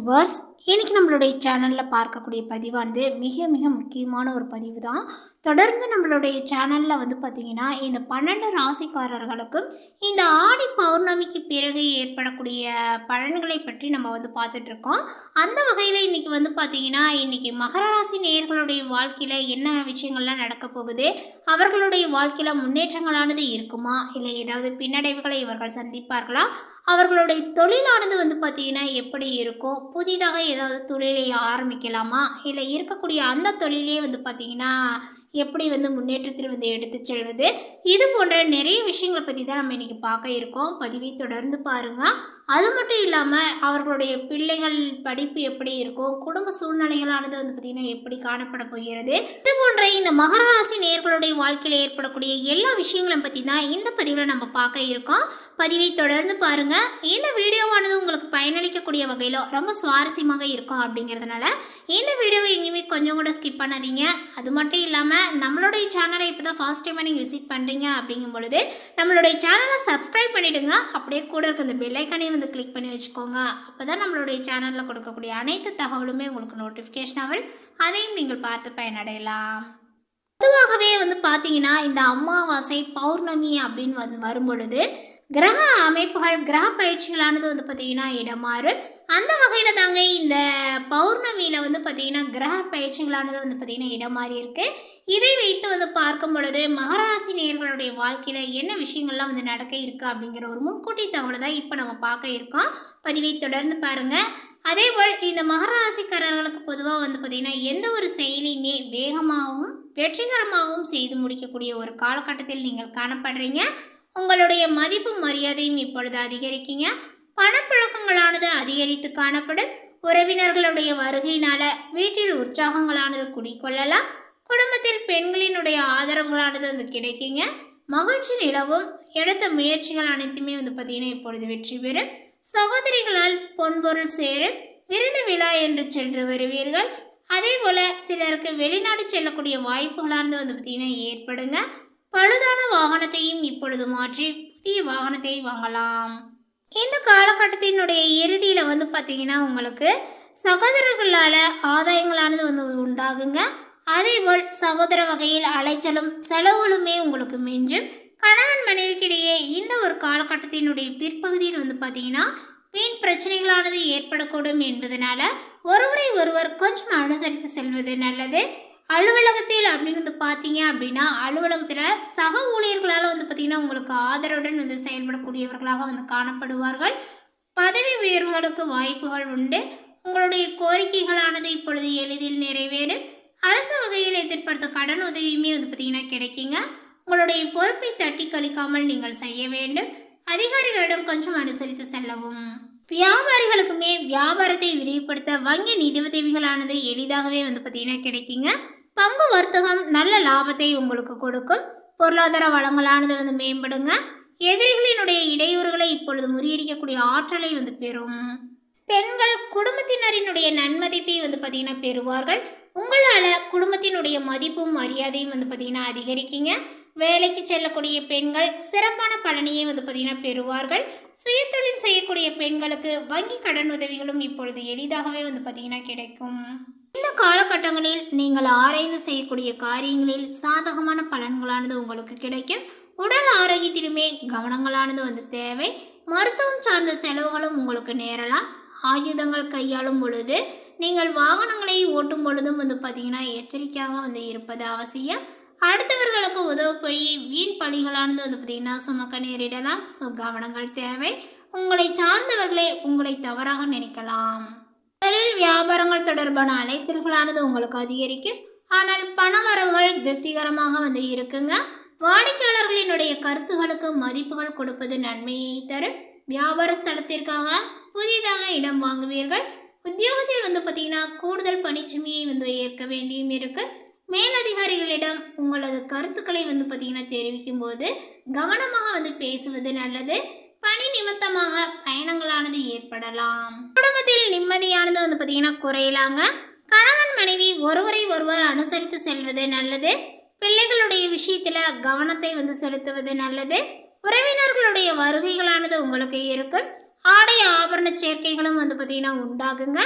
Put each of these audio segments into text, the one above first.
Viewers இன்றைக்கி நம்மளுடைய சேனலில் பார்க்கக்கூடிய பதிவானது மிக மிக முக்கியமான ஒரு பதிவு தான் தொடர்ந்து நம்மளுடைய சேனலில் வந்து பார்த்திங்கன்னா இந்த பன்னெண்டு ராசிக்காரர்களுக்கும் இந்த ஆடி பௌர்ணமிக்கு பிறகு ஏற்படக்கூடிய பலன்களை பற்றி நம்ம வந்து பார்த்துட்ருக்கோம். அந்த வகையில் இன்றைக்கி வந்து பார்த்திங்கன்னா இன்றைக்கி மகர ராசி நேயர்களுடைய வாழ்க்கையில் என்ன விஷயங்கள்லாம் நடக்க போகுது? அவர்களுடைய வாழ்க்கையில் முன்னேற்றங்களானது இருக்குமா? இல்லை ஏதாவது பின்னடைவுகளை இவர்கள் சந்திப்பார்களா? அவர்களுடைய தொழிலானது வந்து பார்த்திங்கன்னா எப்படி இருக்கும்? புதிதாக ஏதாவது தொழிலை ஆரம்பிக்கலாமா? இல்லை இருக்கக்கூடிய அந்த தொழிலே வந்து பார்த்திங்கன்னா எப்படி வந்து முன்னேற்றத்தில் வந்து எடுத்து செல்வது? இது போன்ற நிறைய விஷயங்களை பற்றி தான் நம்ம இன்றைக்கி பார்க்க இருக்கோம். பதிவை தொடர்ந்து பாருங்கள் அது மட்டும் இல்லாமல் அவர்களுடைய பிள்ளைகள் படிப்பு எப்படி இருக்கும்? குடும்ப சூழ்நிலைகளானது வந்து பார்த்திங்கன்னா எப்படி காணப்பட போகிறது? இது போன்ற இந்த மகராசி நேர்களுடைய வாழ்க்கையில் ஏற்படக்கூடிய எல்லா விஷயங்களும் பற்றி தான் இந்த பதிவில் நம்ம பார்க்க இருக்கோம். பதிவை தொடர்ந்து பாருங்கள் இந்த வீடியோவானது உங்களுக்கு பயனளிக்கக்கூடிய வகையில் ரொம்ப சுவாரஸ்யமாக இருக்கும் அப்படிங்கிறதுனால இந்த வீடியோவை எங்கேயுமே கொஞ்சம் கூட ஸ்கிப் பண்ணாதீங்க. அது மட்டும் இல்லாமல் நம்மளுடைய சேனலை இப்போ தான் ஃபர்ஸ்ட் டைமாக நீங்கள் விசிட் பண்ணுறீங்க அப்படிங்கும் பொழுது நம்மளுடைய சேனலை சப்ஸ்கிரைப் பண்ணிவிடுங்க அப்படியே கூட இருக்க இந்த பெல்லைக்கானே வந்து கிளிக் பண்ணி வச்சுக்கோங்க. அப்போ தான் நம்மளுடைய சேனலில் கொடுக்கக்கூடிய அனைத்து தகவலுமே உங்களுக்கு நோட்டிஃபிகேஷன் ஆகும் அதையும் நீங்கள் பார்த்து பயனடையலாம். பொதுவாகவே வந்து பார்த்தீங்கன்னா இந்த அமாவாசை பௌர்ணமி அப்படின்னு வந்து வரும்பொழுது கிரக அமைப்புகள் கிரக பயிற்சிகளானது வந்து பார்த்திங்கன்னா இடமாறு. அந்த வகையில் தாங்க இந்த பௌர்ணமியில் வந்து பார்த்திங்கன்னா கிரக பயிற்சிகளானது வந்து பார்த்திங்கன்னா இடம் மாறி இருக்குது இதை வைத்து வந்து பார்க்கும் பொழுது மகராசி நேர்களுடைய வாழ்க்கையில் என்ன விஷயங்கள்லாம் வந்து நடக்க இருக்கு அப்படிங்கிற ஒரு முன்கூட்டி தகவலை தான் இப்போ நம்ம பார்க்க இருக்கோம். பதிவை தொடர்ந்து பாருங்கள் அதேபோல் இந்த மகராசிக்காரர்களுக்கு பொதுவாக வந்து பார்த்திங்கன்னா எந்த ஒரு செயலையுமே வேகமாகவும் வெற்றிகரமாகவும் செய்து முடிக்கக்கூடிய ஒரு காலகட்டத்தில் நீங்கள் காணப்படுறீங்க. உங்களுடைய மதிப்பு மரியாதையும் இப்பொழுது அதிகரிக்கீங்க. பணப்புழக்கங்களானது அதிகரித்து காணப்படும். உறவினர்களுடைய வருகையினால வீட்டில் உற்சாகங்களானது குடிக்கொள்ளலாம் குடும்பத்தில் பெண்களினுடைய ஆதரவுகளானது வந்து கிடைக்குங்க. மகிழ்ச்சி நிலவும். எடுத்த முயற்சிகள் அனைத்துமே வந்து பார்த்திங்கன்னா இப்பொழுது வெற்றி பெறும். சகோதரிகளால் பொன்பொருள் சேரும். விருது விழா என்று சென்று வருவீர்கள். அதே போல் சிலருக்கு வெளிநாடு செல்லக்கூடிய வாய்ப்புகளானது வந்து பார்த்திங்கன்னா ஏற்படுங்க. பழுதான வாகனத்தையும் இப்பொழுது மாற்றி புதிய வாகனத்தை வாங்கலாம். இந்த காலகட்டத்தினுடைய இறுதியில் வந்து பார்த்திங்கன்னா உங்களுக்கு சகோதரர்களால் ஆதாயங்களானது வந்து உண்டாகுங்க. அதேபோல் சகோதர வகையில் அலைச்சலும் செலவுகளுமே உங்களுக்கு மிஞ்சும். கணவன் மனைவிக்கிடையே இந்த ஒரு காலகட்டத்தினுடைய பிற்பகுதியில் வந்து பார்த்தீங்கன்னா வீண் பிரச்சனைகளானது ஏற்படக்கூடும் என்பதனால ஒருவரை ஒருவர் கொஞ்சம் அனுசரித்து செல்வது நல்லது. அலுவலகத்தில் அப்படின்னு வந்து பார்த்தீங்க அப்படின்னா அலுவலகத்தில் சக ஊழியர்களால் வந்து பார்த்திங்கன்னா உங்களுக்கு ஆதரவுடன் வந்து செயல்படக்கூடியவர்களாக வந்து காணப்படுவார்கள். பதவி உயர்வுகளுக்கு வாய்ப்புகள் உண்டு. உங்களுடைய கோரிக்கைகளானது இப்பொழுது எளிதில் நிறைவேறும். அரசு வகையில் எதிர்பார்த்த கடன் உதவியுமே வந்து பார்த்திங்கன்னா கிடைக்குங்க. உங்களுடைய பொறுப்பை தட்டி கழிக்காமல் நீங்கள் செய்ய வேண்டும். அதிகாரிகளிடம் கொஞ்சம் அனுசரித்து செல்லவும். வியாபாரிகளுக்குமே வியாபாரத்தை விரிவுபடுத்த வங்கி நிதி உதவிகளானது எளிதாகவே வந்து பார்த்திங்கன்னா கிடைக்குங்க. பங்கு வர்த்தகம் நல்ல லாபத்தை உங்களுக்கு கொடுக்கும். பொருளாதார வளங்களானது வந்து மேம்படுங்க. எதிரிகளினுடைய இடையூறுகளை இப்பொழுது முறியடிக்கக்கூடிய ஆற்றலை வந்து பெறும். பெண்கள் குடும்பத்தினரினுடைய நன்மதிப்பை வந்து பார்த்திங்கன்னா பெறுவார்கள். உங்களால் குடும்பத்தினுடைய மதிப்பும் மரியாதையும் வந்து பார்த்திங்கன்னா அதிகரிக்குங்க. வேலைக்கு செல்லக்கூடிய பெண்கள் சிறப்பான பலனையை வந்து பார்த்திங்கன்னா பெறுவார்கள். சுயதொழில் செய்யக்கூடிய பெண்களுக்கு வங்கி கடன் உதவிகளும் இப்பொழுது எளிதாகவே வந்து பார்த்திங்கன்னா கிடைக்கும். இந்த காலகட்டங்களில் நீங்கள் ஆராய்ந்து செய்யக்கூடிய காரியங்களில் சாதகமான பலன்களானது உங்களுக்கு கிடைக்கும். உடல் ஆரோக்கியத்திலுமே கவனங்களானது வந்து தேவை. மருத்துவம் சார்ந்த செலவுகளும் உங்களுக்கு நேரலாம். ஆயுதங்கள் கையாளும் பொழுது நீங்கள் வாகனங்களை ஓட்டும் பொழுதும் வந்து பார்த்திங்கன்னா எச்சரிக்கையாக வந்து இருப்பது அவசியம். அடுத்தவர்களுக்கு உதவ போய் வீண் பழிகளானது வந்து பார்த்திங்கன்னா சுமக்க நேரிடலாம். ஸோ கவனங்கள் தேவை. உங்களை சார்ந்தவர்களே உங்களை தவறாக நினைக்கலாம். தொழில் வியாபாரங்கள் தொடர்பான அலைச்சல்களானது உங்களுக்கு அதிகரிக்கும். ஆனால் பணவரவுகள் திருப்திகரமாக வந்து இருக்குங்க. வாடிக்கையாளர்களினுடைய கருத்துகளுக்கு மதிப்புகள் கொடுப்பது நன்மையை தரும். வியாபார ஸ்தலத்திற்காக புதிதாக இடம் வாங்குவீர்கள். உத்தியோகத்தில் வந்து பார்த்தீங்கன்னா கூடுதல் பணிச்சுமையை வந்து ஏற்க வேண்டியும் இருக்குது மேலதிகாரிகளிடம் உங்களது கருத்துக்களை வந்து பார்த்தீங்கன்னா தெரிவிக்கும் போது கவனமாக வந்து பேசுவது நல்லது. பணி நிமித்தமாக பயணங்களானது ஏற்படலாம். குடும்பத்தில் நிம்மதியானது வந்து பார்த்தீங்கன்னா குறையலாங்க. கணவன் மனைவி ஒருவரை ஒருவர் அனுசரித்து செல்வது நல்லது. பிள்ளைகளுடைய விஷயத்தில் கவனத்தை வந்து செலுத்துவது நல்லது. உறவினர்களுடைய வருகைகளானது உங்களுக்கு இருக்கும். ஆடை ஆபரண சேர்க்கைகளும் வந்து பார்த்திங்கன்னா உண்டாகுங்க.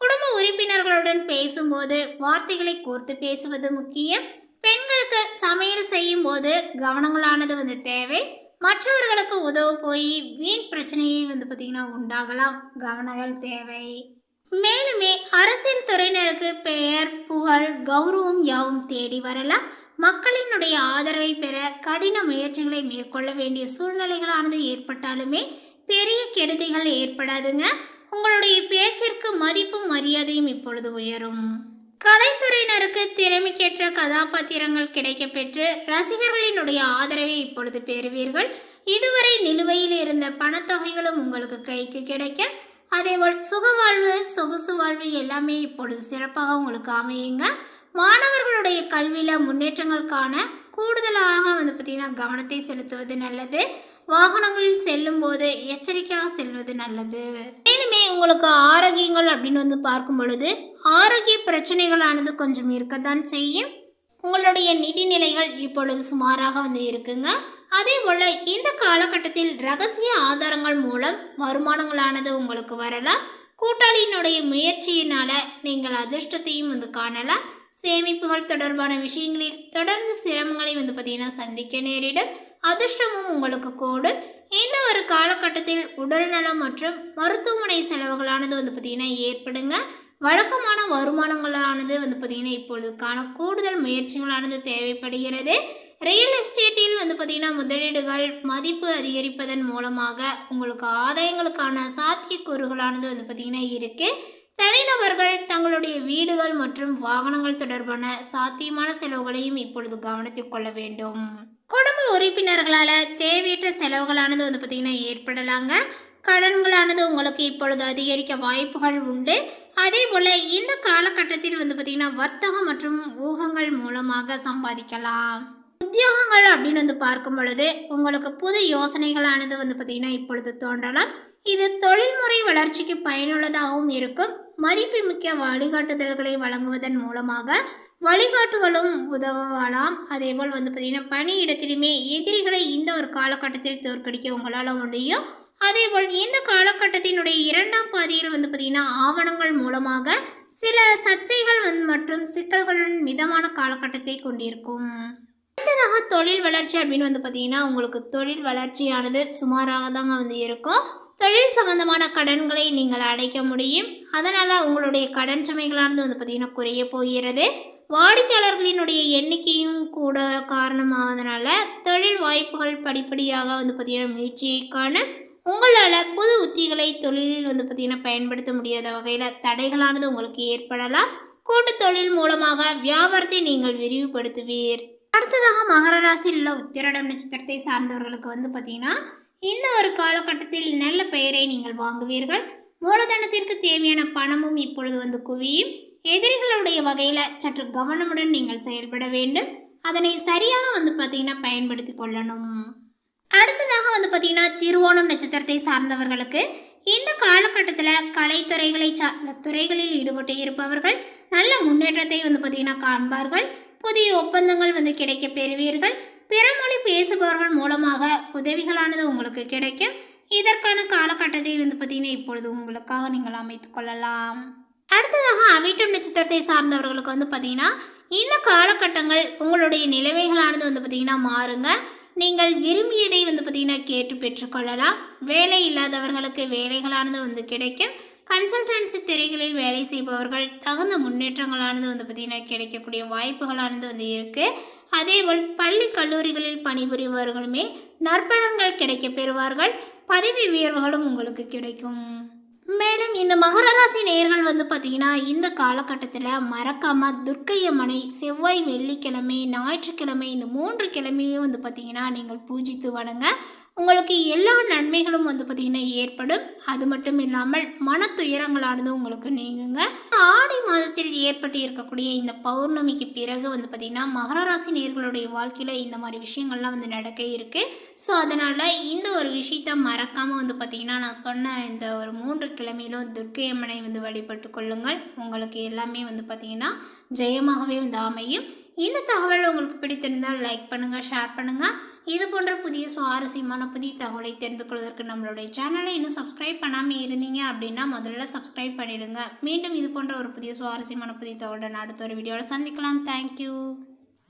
குடும்ப உறுப்பினர்களுடன் பேசும்போது வார்த்தைகளை கோர்த்து பேசுவது முக்கியம். பெண்களுக்கு சமையல் செய்யும் போது கவனங்களானது வந்து தேவை. மற்றவர்களுக்கு உதவ போய் வீண் பிரச்சனையை வந்து பார்த்திங்கன்னா உண்டாகலாம். கவனங்கள் தேவை. மேலுமே அரசியல் துறையினருக்கு பெயர் புகழ் கௌரவம் யாவும் தேடி வரலாம். மக்களினுடைய ஆதரவை பெற கடின முயற்சிகளை மேற்கொள்ள வேண்டிய சூழ்நிலைகளானது ஏற்பட்டாலுமே பெரிய கெடுதிகள் ஏற்படாதுங்க. உங்களுடைய பேச்சிற்கு மதிப்பும் மரியாதையும் இப்பொழுது உயரும். கலைத்துறையினருக்கு திறமைக்கேற்ற கதாபாத்திரங்கள் கிடைக்கப்பெற்று ரசிகர்களினுடைய ஆதரவை இப்பொழுது பெறுவீர்கள். இதுவரை நிலுவையில் இருந்த பணத்தொகைகளும் உங்களுக்கு கைக்கு கிடைக்கும் அதேபோல் சுகவாழ்வு சொகுசு வாழ்வு எல்லாமே இப்பொழுது சிறப்பாக உங்களுக்கு அமையுங்க. மாணவர்களுடைய கல்வியில் முன்னேற்றங்கள் காண கூடுதலாக வந்து பார்த்திங்கன்னா கவனத்தை செலுத்துவது நல்லது. வாகனங்களில் செல்லும் போது எச்சரிக்கையாக செல்வது நல்லது. மேலுமே உங்களுக்கு ஆரோக்கியங்கள் அப்படின்னு வந்து பார்க்கும் பொழுது ஆரோக்கிய பிரச்சனைகளானது கொஞ்சம் இருக்கத்தான் செய்யும். உங்களுடைய நிதிநிலைகள் இப்பொழுது சுமாராக வந்து இருக்குங்க. அதே போல் இந்த காலகட்டத்தில் ரகசிய ஆதாரங்கள் மூலம் வருமானங்களானது உங்களுக்கு வரலாம். கூட்டாளியினுடைய முயற்சியினால நீங்கள் அதிர்ஷ்டத்தையும் வந்து காணலாம். சேமிப்புகள் தொடர்பான விஷயங்களில் தொடர்ந்து சிரமங்களை வந்து பார்த்தீங்கன்னா சந்திக்க நேரிடும். அதிர்ஷ்டமும் உங்களுக்கு கூடும். இந்த ஒரு காலகட்டத்தில் உடல்நலம் மற்றும் மருத்துவமனை செலவுகளானது வந்து பார்த்திங்கன்னா ஏற்படுங்க. வழக்கமான வருமானங்களானது வந்து பார்த்திங்கன்னா இப்பொழுதுக்கான கூடுதல் முயற்சிகளானது தேவைப்படுகிறது. ரியல் எஸ்டேட்டில் வந்து பார்த்திங்கன்னா முதலீடுகள் மதிப்பு அதிகரிப்பதன் மூலமாக உங்களுக்கு ஆதாயங்களுக்கான சாத்தியக்கூறுகளானது வந்து பார்த்திங்கன்னா இருக்குது தனிநபர்கள் தங்களுடைய வீடுகள் மற்றும் வாகனங்கள் தொடர்பான சாத்தியமான செலவுகளையும் இப்பொழுது கவனத்தில் கொள்ள வேண்டும். குடும்ப உறுப்பினர்களால் தேவையற்ற செலவுகளானது வந்து பார்த்திங்கன்னா ஏற்படலாங்க. கடன்களானது உங்களுக்கு இப்பொழுது அதிகரிக்க வாய்ப்புகள் உண்டு. அதே போல் இந்த காலகட்டத்தில் வந்து பார்த்திங்கன்னா வர்த்தகம் மற்றும் ஊகங்கள் மூலமாக சம்பாதிக்கலாம். உத்தியோகங்கள் அப்படின்னு வந்து பார்க்கும் பொழுது உங்களுக்கு புது யோசனைகளானது வந்து பார்த்திங்கன்னா இப்பொழுது தோன்றலாம். இது தொழில்முறை வளர்ச்சிக்கு பயனுள்ளதாகவும் இருக்கும். மதிப்புமிக்க வழிகாட்டுதல்களை வழங்குவதன் மூலமாக வழிகாட்டுகளும் உதவலாம். அதேபோல் வந்து பார்த்திங்கன்னா பணியிடத்திலுமே எதிரிகளை இந்த ஒரு காலகட்டத்தில் தோற்கடிக்க உங்களால் முடியும். அதேபோல் இந்த காலகட்டத்தினுடைய இரண்டாம் பாதியில் வந்து பார்த்திங்கன்னா ஆவணங்கள் மூலமாக சில சர்ச்சைகள் வந் மற்றும் சிக்கல்களுடன் மிதமான காலகட்டத்தை கொண்டிருக்கும். அடுத்ததாக தொழில் வளர்ச்சி அப்படின்னு வந்து பார்த்திங்கன்னா உங்களுக்கு தொழில் வளர்ச்சியானது சுமாராக தாங்க வந்து இருக்கும். தொழில் சம்பந்தமான கடன்களை நீங்கள் அடைக்க முடியும். அதனால் உங்களுடைய கடன் சுமைகளானது வந்து பார்த்திங்கன்னா குறைய போகிறது. வாடிக்கையாளர்களினுடைய எண்ணிக்கையும் கூட காரணமாவதனால தொழில் வாய்ப்புகள் படிப்படியாக வந்து பார்த்திங்கன்னா முயற்சியை காண உங்களால் புது உத்திகளை தொழிலில் வந்து பார்த்திங்கன்னா பயன்படுத்த முடியாத வகையில் தடைகளானது உங்களுக்கு ஏற்படலாம். கூட்டு தொழில் மூலமாக வியாபாரத்தை நீங்கள் விரிவுபடுத்துவீர். அடுத்ததாக மகர ராசியில் உள்ள உத்திரடம் நட்சத்திரத்தை சார்ந்தவர்களுக்கு வந்து பார்த்திங்கன்னா இந்த ஒரு காலகட்டத்தில் நல்ல பெயரை நீங்கள் வாங்குவீர்கள். மூலதனத்திற்கு தேவையான பணமும் இப்பொழுது வந்து குவியும். எதிரிகளுடைய வகையில் சற்று கவனமுடன் நீங்கள் செயல்பட வேண்டும். அதனை சரியாக வந்து பார்த்தீங்கன்னா பயன்படுத்தி கொள்ளணும். அடுத்ததாக வந்து பார்த்தீங்கன்னா திருவோணம் நட்சத்திரத்தை சார்ந்தவர்களுக்கு இந்த காலகட்டத்தில் கலைத்துறைகளை சார்ந்த துறைகளில் ஈடுபட்டு இருப்பவர்கள் நல்ல முன்னேற்றத்தை வந்து பார்த்தீங்கன்னா காண்பார்கள். புதிய ஒப்பந்தங்கள் வந்து கிடைக்க பெறுவீர்கள். பிறமொழி பேசுபவர்கள் மூலமாக உதவிகளானது உங்களுக்கு கிடைக்கும். இதற்கான காலகட்டத்தை வந்து பார்த்தீங்கன்னா இப்பொழுது உங்களுக்காக நீங்கள் அமைத்து கொள்ளலாம். அடுத்ததாக அவிட்டம் நட்சத்திரத்தை சார்ந்தவர்களுக்கு வந்து பார்த்தீங்கன்னா இந்த காலகட்டங்கள் உங்களுடைய நிலைமைகளானது வந்து பார்த்தீங்கன்னா மாறுங்க. நீங்கள் விரும்பியதை வந்து பார்த்தீங்கன்னா கேட்டு பெற்றுக்கொள்ளலாம் வேலை இல்லாதவர்களுக்கு வேலைகளானது வந்து கிடைக்கும். கன்சல்டன்சி துறைகளில் வேலை செய்பவர்கள் தகுந்த முன்னேற்றங்களானது வந்து பார்த்திங்கன்னா கிடைக்கக்கூடிய வாய்ப்புகளானது வந்து இருக்குது அதேபோல் பள்ளி கல்லூரிகளில் பணிபுரிபவர்களுமே நற்பலன்கள் கிடைக்க பெறுவார்கள். பதவி உயர்வுகளும் உங்களுக்கு கிடைக்கும். மேலும் இந்த மகர ராசி நேயர்கள் வந்து பார்த்தீங்கன்னா இந்த காலகட்டத்தில் மறக்காமல் துர்க்கையம்மனை செவ்வாய் வெள்ளிக்கிழமை ஞாயிற்றுக்கிழமை இந்த மூன்று கிழமையும் வந்து பார்த்தீங்கன்னா நீங்கள் பூஜித்து வணங்க. உங்களுக்கு எல்லா நன்மைகளும் வந்து பார்த்திங்கன்னா ஏற்படும். அது மட்டும் இல்லாமல் மன துயரங்களானது உங்களுக்கு நீங்குங்க. ஆடி மாதத்தில் ஏற்பட்டு இருக்கக்கூடிய இந்த பௌர்ணமிக்கு பிறகு வந்து பார்த்திங்கன்னா மகர ராசி நேர்களுடைய வாழ்க்கையில் இந்த மாதிரி விஷயங்கள்லாம் வந்து நடக்க இருக்குது ஸோ அதனால் இந்த ஒரு விஷயத்த மறக்காமல் வந்து பார்த்திங்கன்னா நான் சொன்ன இந்த ஒரு மூன்று கிழமையிலும் துர்க்கை அம்மனை வந்து வழிபட்டு கொள்ளுங்கள். உங்களுக்கு எல்லாமே வந்து பார்த்திங்கன்னா ஜெயமாகவே வந்து அமையும். இந்த தகவல் உங்களுக்கு பிடித்திருந்தால் லைக் பண்ணுங்கள் ஷேர் பண்ணுங்கள் இது போன்ற புதிய சுவாரஸ்யமான புதிய தகவலை தெரிந்து கொள்வதற்கு நம்மளுடைய சேனலை இன்னும் சப்ஸ்கிரைப் பண்ணாமல் இருந்தீங்க அப்படின்னா முதல்ல சப்ஸ்கிரைப் பண்ணிவிடுங்க மீண்டும் இது போன்ற ஒரு புதிய சுவாரஸ்யமான புதிய தகவலுடன் அடுத்த ஒரு வீடியோவில் சந்திக்கலாம். தேங்க்யூ